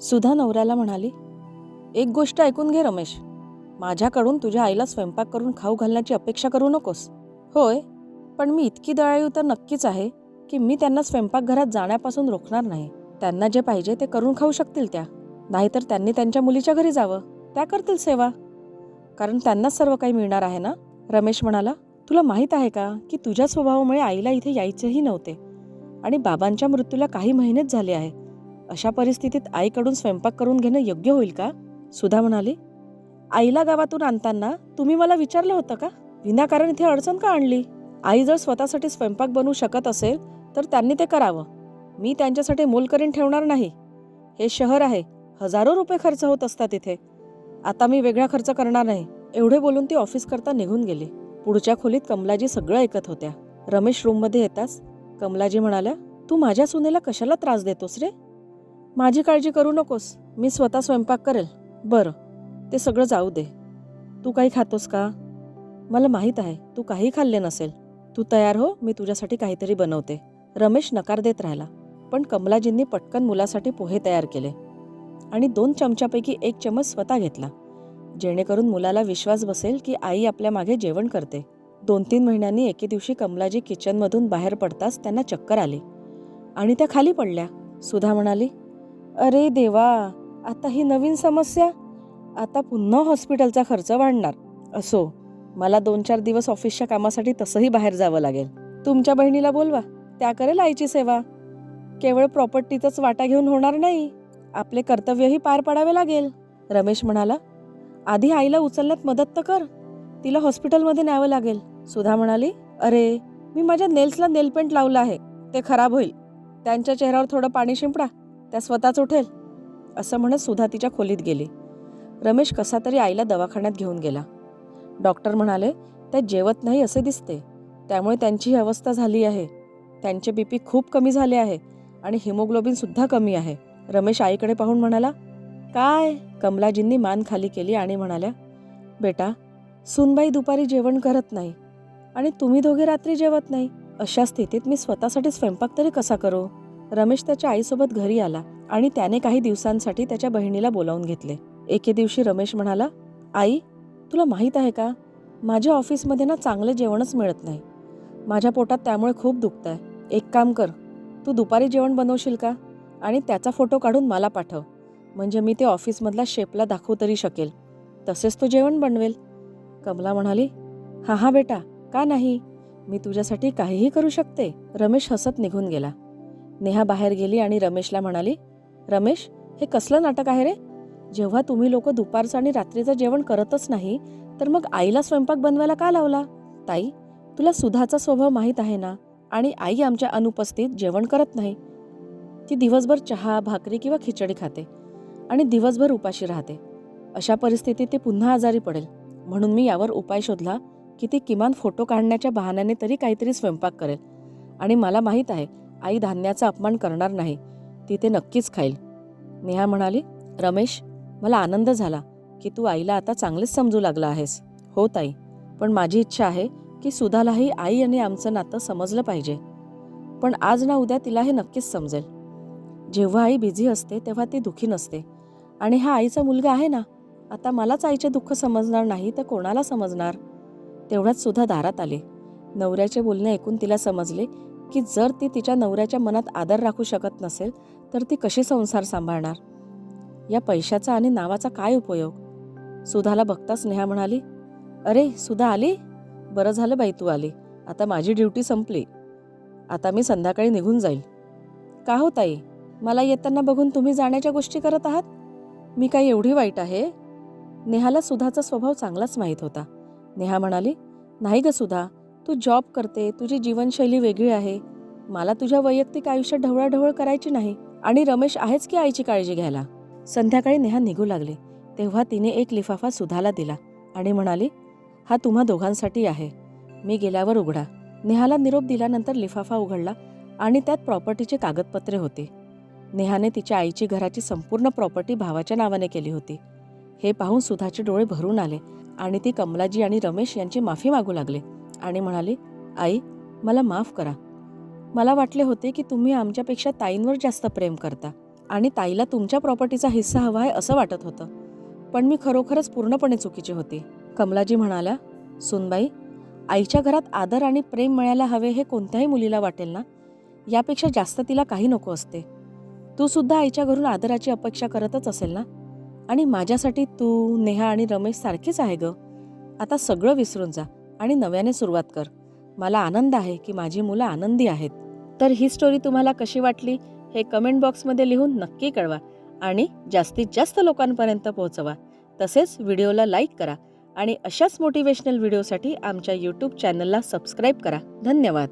सुधा नवऱ्याला म्हणाली एक गोष्ट ऐकून घे रमेश. माझ्याकडून तुझ्या आईला स्वयंपाक करून खाऊ घालण्याची अपेक्षा करू नकोस. होय पण मी इतकी दयाळू तर नक्कीच आहे की मी त्यांना स्वयंपाकघरात जाण्यापासून रोखणार नाही. त्यांना जे पाहिजे ते करून खाऊ शकतील त्या. नाहीतर त्यांनी त्यांच्या मुलीच्या घरी जावं. त्या करतील सेवा. कारण त्यांनाच सर्व काही मिळणार आहे ना? रमेश म्हणाला तुला माहीत आहे का की तुझ्या स्वभावामुळे आईला इथे यायचेही नव्हते आणि बाबांच्या मृत्यूला काही महिनेच झाले आहे. अशा परिस्थितीत आईकडून स्वयंपाक करून घेणं योग्य होईल का? सुधा म्हणाली आईला गावातून आणताना तुम्ही मला विचारलं होतं का? विनाकारण इथे अडचण का आणली? आई जर स्वतःसाठी स्वयंपाक बनवू शकत असेल तर त्यांनी ते करावं. मी त्यांच्यासाठी मोल करीन ठेवणार नाही. हे शहर आहे. हजारो रुपये खर्च होत असतात इथे. आता मी वेगळा खर्च करणार नाही. एवढे बोलून ती ऑफिस करता निघून गेली. पुढच्या खोलीत कमलाजी सगळं ऐकत होत्या. रमेश रूममध्ये येताच कमलाजी म्हणाल्या तू माझ्या सुनेला कशाला त्रास देतोस रे? माझी काळजी करू नकोस. मी स्वतः स्वयंपाक करेल. बरं. ते सगळं जाऊ दे. तू काही खातोस का? मला माहीत आहे तू काही खाल्ले नसेल. तू तयार हो मी तुझ्यासाठी काहीतरी बनवते. रमेश नकार देत राहिला पण कमलाजींनी पटकन मुलासाठी पोहे तयार केले आणि दोन चमच्यापैकी एक चमच स्वतः घेतला. जेणेकरून मुलाला विश्वास बसेल की आई आपल्या मागे जेवण करते. दोन तीन महिन्यांनी एके दिवशी कमलाजी किचनमधून बाहेर पडताच त्यांना चक्कर आली आणि त्या खाली पडल्या. सुधा म्हणाली अरे देवा आता ही नवीन समस्या? आता पुन्हा हॉस्पिटलचा खर्च वाढणार. असो मला दोन चार दिवस ऑफिसच्या कामासाठी तसंही बाहेर जावं लागेल. तुमच्या बहिणीला बोलवा त्या करेल आईची सेवा. केवळ प्रॉपर्टीतच वाटा घेऊन होणार नाही आपले कर्तव्यही पार पाडावे लागेल. रमेश म्हणाला आधी आईला उचलण्यात मदत तर कर तिला हॉस्पिटलमध्ये न्यावं लागेल. सुधा म्हणाली अरे मी माझ्या नेल्सला नेलपेंट लावलं आहे ते खराब होईल. त्यांच्या चेहऱ्यावर थोडं पाणी शिंपडा त्या स्वतःच उठेल असं म्हणत सुधा तिच्या खोलीत गेली. रमेश कसा तरी आईला दवाखान्यात घेऊन गेला. डॉक्टर म्हणाले त्या जेवत नाही असे दिसते. त्यामुळे त्यांची ही अवस्था झाली आहे. त्यांचे बीपी खूप कमी झाले आहे आणि हिमोग्लोबिनसुद्धा कमी आहे. रमेश आईकडे पाहून म्हणाला काय? कमलाजींनी मान खाली केली आणि म्हणाल्या बेटा सुनबाई दुपारी जेवण करत नाही आणि तुम्ही दोघे रात्री जेवत नाही. अशा स्थितीत मी स्वतःसाठी स्वयंपाक तरी कसा करू? रमेश त्याच्या आईसोबत घरी आला आणि त्याने काही दिवसांसाठी त्याच्या बहिणीला बोलावून घेतले. एके दिवशी रमेश म्हणाला आई तुला माहीत आहे का? माझ्या ऑफिसमध्ये ना चांगलं जेवणच मिळत नाही. माझ्या पोटात त्यामुळे खूप दुखत आहे एक काम कर तू दुपारी जेवण बनवशील का? आणि त्याचा फोटो काढून मला पाठव. म्हणजे मी ते ऑफिसमधल्या शेपला दाखवू तरी शकेल. तसेच तो जेवण बनवेल. कमला म्हणाली हा हा बेटा का नाही? मी तुझ्यासाठी काहीही करू शकते. रमेश हसत निघून गेला. नेहा बाहेर गेली आणि रमेशला म्हणाली रमेश हे कसलं नाटक आहे रे? जेव्हा तुम्ही लोक दुपारचं आणि रात्रीचं जेवण करतच नाही तर मग आईला स्वयंपाक बनवायला का लावला? ताई तुला सुधाचा स्वभाव माहीत आहे ना? आणि आई आमच्या अनुपस्थित जेवण करत नाही. ती दिवसभर चहा भाकरी किंवा खिचडी खाते आणि दिवसभर उपाशी राहते. अशा परिस्थितीत ती पुन्हा आजारी पडेल. म्हणून मी यावर उपाय शोधला की ती किमान फोटो काढण्याच्या बहाण्याने तरी काहीतरी स्वयंपाक करेल. आणि मला माहीत आहे आई धान्याचा अपमान करणार नाही. ती ते नक्कीच खाईल. नेहा म्हणाली रमेश मला आनंद झाला की तू आईला आता चांगलेच समजू लागला आहेस. हो ताई पण माझी इच्छा आहे की सुधालाही आई आणि आमचं नातं समजलं पाहिजे. पण आज ना उद्या तिला हे नक्कीच समजेल. जेव्हा आई बिझी असते तेव्हा ती दुखी नसते. आणि हा आईचा मुलगा आहे ना आता मलाच आईचे दुःख समजणार नाही तर कोणाला समजणार? तेवढ्यात सुद्धा दारात आले. नवऱ्याचे बोलणे ऐकून तिला समजले की जर ती तिच्या नवऱ्याच्या मनात आदर राखू शकत नसेल तर ती कशी संसार सांभाळणार? या पैशाचा आणि नावाचा काय उपयोग? सुधाला बघता नेहा म्हणाली अरे सुधा आली? बरं झालं बाई तू आली. आता माझी ड्युटी संपली. आता मी संध्याकाळी निघून जाईल. का हो ताई? मला येताना बघून तुम्ही जाण्याच्या गोष्टी करत आहात? मी काय एवढी वाईट आहे? नेहाला सुधाचा स्वभाव चांगलाच माहीत होता. नेहा म्हणाली नाही ग सुधा. तू जॉब करते तुझी जीवनशैली वेगळी आहे. मला तुझ्या वैयक्तिक आयुष्यात ढवळाढवळ करायची नाही आणि रमेश आहेच की आईची काळजी घ्यायला? संध्याकाळी नेहा निघू लागली. तेव्हा तिने एक लिफाफा सुधाला दिला आणि म्हणाली हा तुम्हा दोघांसाठी आहे. मी गेल्यावर उघडा. नेहाला निरोप दिल्यानंतर लिफाफा उघडला आणि त्यात प्रॉपर्टीचे कागदपत्रे होते. नेहाने तिच्या आईची घराची संपूर्ण प्रॉपर्टी भावाच्या नावाने केली होती. हे पाहून सुधाचे डोळे भरून आले आणि ती कमलाजी आणि रमेश यांची माफी मागू लागले. आणि म्हणाली आई मला माफ करा. मला वाटले होते की तुम्ही आमच्यापेक्षा ताईंवर जास्त प्रेम करता आणि ताईला तुमच्या प्रॉपर्टीचा हिस्सा हवा आहे असं वाटत होतं. पण मी खरोखरच पूर्णपणे चुकीची होती. कमलाजी म्हणाल्या सुनबाई आईच्या घरात आदर आणि प्रेम मिळायला हवे हे कोणत्याही मुलीला वाटेल ना? यापेक्षा जास्त तिला काही नको असते. तू सुद्धा आईच्या घरून आदराची अपेक्षा करतच असेल ना? आणि माझ्यासाठी तू नेहा आणि रमेश सारखीच आहे ग. आता सगळं विसरून जा. आणि नव्याने सुरुवात कर. मला आनंद आहे की माझी मुलं आनंदी आहेत. तर ही स्टोरी तुम्हाला कशी वाटली हे कमेंट बॉक्समध्ये लिहून नक्की कळवा आणि जास्तीत जास्त लोकांपर्यंत पोहोचवा. तसेच व्हिडिओला लाईक करा आणि अशाच मोटिवेशनल व्हिडिओसाठी आमच्या यूट्यूब चॅनलला सबस्क्राईब करा. धन्यवाद.